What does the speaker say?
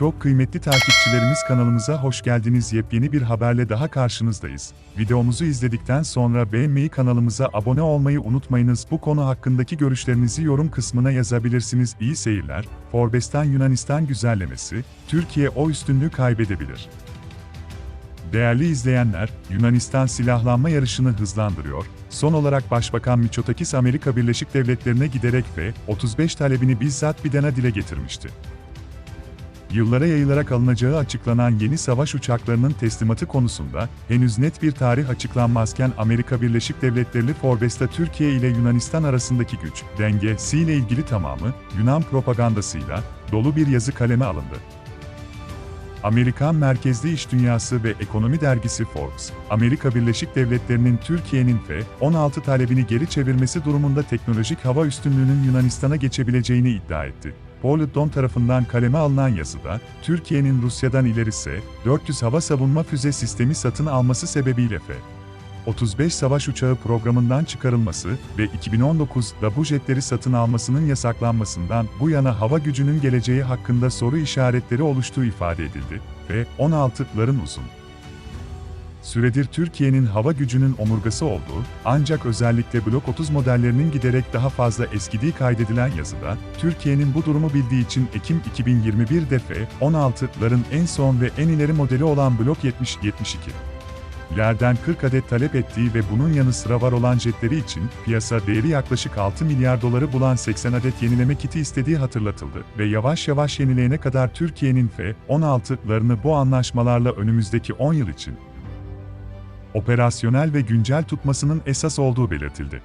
Çok kıymetli takipçilerimiz kanalımıza hoş geldiniz. Yepyeni bir haberle daha karşınızdayız. Videomuzu izledikten sonra beğenmeyi kanalımıza abone olmayı unutmayınız. Bu konu hakkındaki görüşlerinizi yorum kısmına yazabilirsiniz. İyi seyirler. Forbes'ten Yunanistan güzellemesi, Türkiye o üstünlüğü kaybedebilir. Değerli izleyenler, Yunanistan silahlanma yarışını hızlandırıyor. Son olarak Başbakan Mitsotakis Amerika Birleşik Devletleri'ne giderek ve 35 talebini bizzat Biden'a dile getirmişti. Yıllara yayılarak alınacağı açıklanan yeni savaş uçaklarının teslimatı konusunda henüz net bir tarih açıklanmazken Amerika Birleşik Devletleri Forbes'ta Türkiye ile Yunanistan arasındaki güç dengesiyle ilgili tamamı Yunan propagandasıyla dolu bir yazı kaleme alındı. Amerikan merkezli iş dünyası ve ekonomi dergisi Forbes, Amerika Birleşik Devletleri'nin Türkiye'nin F-16 talebini geri çevirmesi durumunda teknolojik hava üstünlüğünün Yunanistan'a geçebileceğini iddia etti. Paul tarafından kaleme alınan yazıda, Türkiye'nin Rusya'dan ilerisi 400 hava savunma füze sistemi satın alması sebebiyle F. 35 savaş uçağı programından çıkarılması ve 2019'da bu jetleri satın almasının yasaklanmasından bu yana hava gücünün geleceği hakkında soru işaretleri oluştuğu ifade edildi ve 16'ların uzun süredir Türkiye'nin hava gücünün omurgası olduğu, ancak özellikle Blok 30 modellerinin giderek daha fazla eskidiği kaydedilen yazıda, Türkiye'nin bu durumu bildiği için Ekim 2021'de F-16'ların en son ve en ileri modeli olan Blok 70-72 lerden 40 adet talep ettiği ve bunun yanı sıra var olan jetleri için piyasa değeri yaklaşık 6 milyar doları bulan 80 adet yenileme kiti istediği hatırlatıldı ve yavaş yavaş yenileyene kadar Türkiye'nin F-16'larını bu anlaşmalarla önümüzdeki 10 yıl için operasyonel ve güncel tutmasının esas olduğu belirtildi.